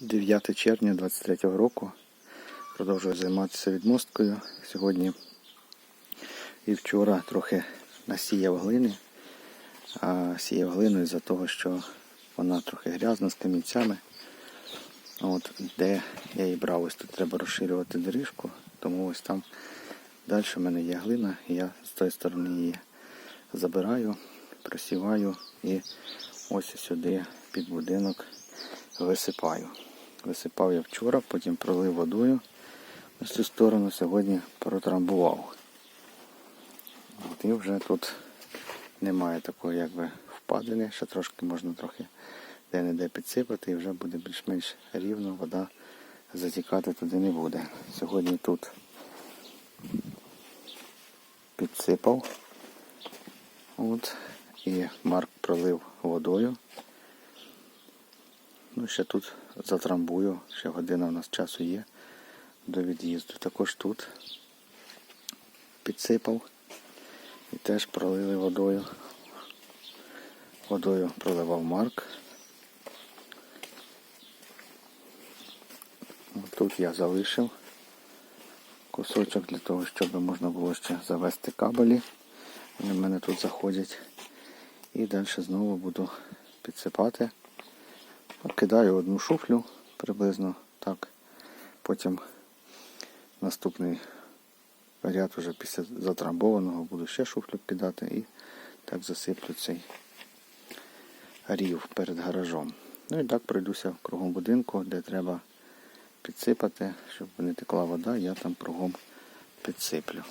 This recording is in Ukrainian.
9 червня 23 року. Продовжую займатися відмосткою. Сьогодні і вчора трохи насіяв глини. А сіяв глину із-за того, що вона трохи грязна з камінцями. От, де я її брав, ось тут треба розширювати доріжку, тому ось там далі в мене є глина, і я з тої сторони її забираю, просіваю і ось сюди під будинок висипаю. Висипав я вчора, потім пролив водою на цю сторону, сьогодні протрамбував. От і вже тут немає такої якби впадини, ще трошки можна трохи де-не-де підсипати і вже буде більш-менш рівно, вода затікати туди не буде. Сьогодні тут підсипав. От, і Марк пролив водою. Ну, ще тут затрамбую, ще година у нас часу є до від'їзду. Також тут підсипав і теж пролили водою. Водою проливав Марк. Тут я залишив кусочок для того, щоб можна було ще завести кабелі. Вони в мене тут заходять. І далі знову буду підсипати. Кидаю одну шуфлю приблизно так. Потім наступний ряд уже після затрамбованого буду ще шуфлю кидати і так засиплю цей рів перед гаражом. Ну і так пройдуся кругом будинку, де треба підсипати, щоб не текла вода, я там кругом підсиплю.